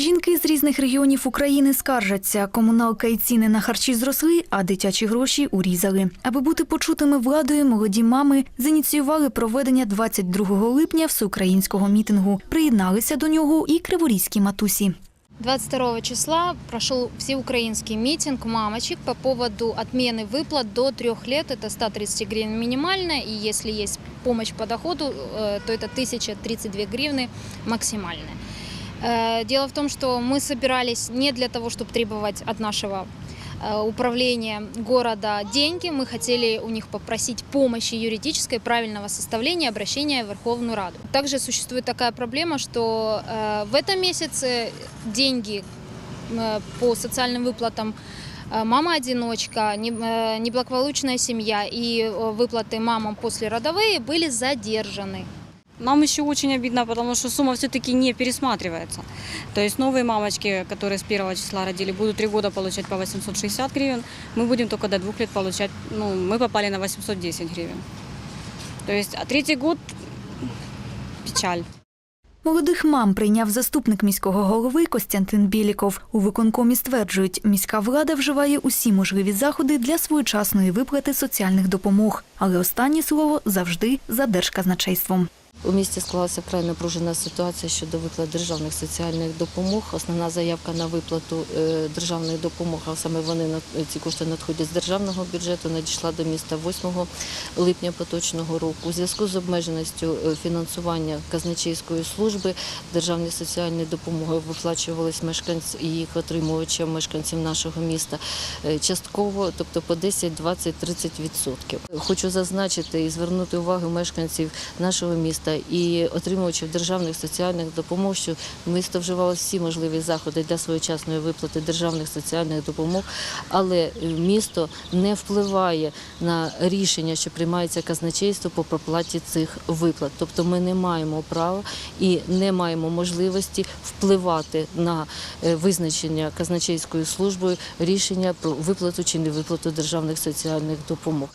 Жінки з різних регіонів України скаржаться, комуналка і ціни на харчі зросли, а дитячі гроші урізали. Аби бути почутими владою, молоді мами зініціювали проведення 22 липня всеукраїнського мітингу. Приєдналися до нього і криворізькі матусі. 22 числа прошел всеукраинский митинг мамочек по поводу отмены выплат до трех лет. Это 130 гривен минимальная, и если есть помощь по доходу, э, то это 1032 гривны максимальная. Э, Дело в том, что мы собирались не для того, чтобы требовать от нашего э, управления города деньги. Мы хотели у них попросить помощи юридической, правильного составления обращения в Верховную Раду. Также существует такая проблема, что э, в этом месяце деньги по социальным выплатам мама-одиночка, не- неблагополучная семья и выплаты мамам послеродовые были задержаны. Нам еще очень обидно, потому что сумма все-таки не пересматривается. То есть новые мамочки, которые с первого числа родили, будут три года получать по 860 гривен. Мы будем только до двух лет получать, ну, мы попали на 810 гривен. То есть, а третий год печаль. Молодих мам прийняв заступник міського голови Костянтин Біліков. У виконкомі стверджують, міська влада вживає усі можливі заходи для своєчасної виплати соціальних допомог, але останнє слово завжди за держказначейством. У місті склалася вкрай напружена ситуація щодо виплат державних соціальних допомог. Основна заявка на виплату е, державних допомог, а саме вони на- ці кошти надходять з державного бюджету, надійшла до міста 8 липня поточного року. У зв'язку з обмеженістю е, фінансування казначейської служби державні соціальні допомоги виплачувались мешканцям і їх отримувачам мешканців нашого міста е, частково, тобто по 10, 20, 30 відсотків. Хочу зазначити і звернути увагу мешканців нашого міста і отримувачів державних соціальних допомог, що місто вживало всі можливі заходи для своєчасної виплати державних соціальних допомог, але е, місто не впливає на рішення, що приймається казначейство по проплаті цих виплат. Тобто ми не маємо права і не маємо можливості впливати на е, визначення казначейською службою рішення про виплату чи невиплату державних соціальних допомог.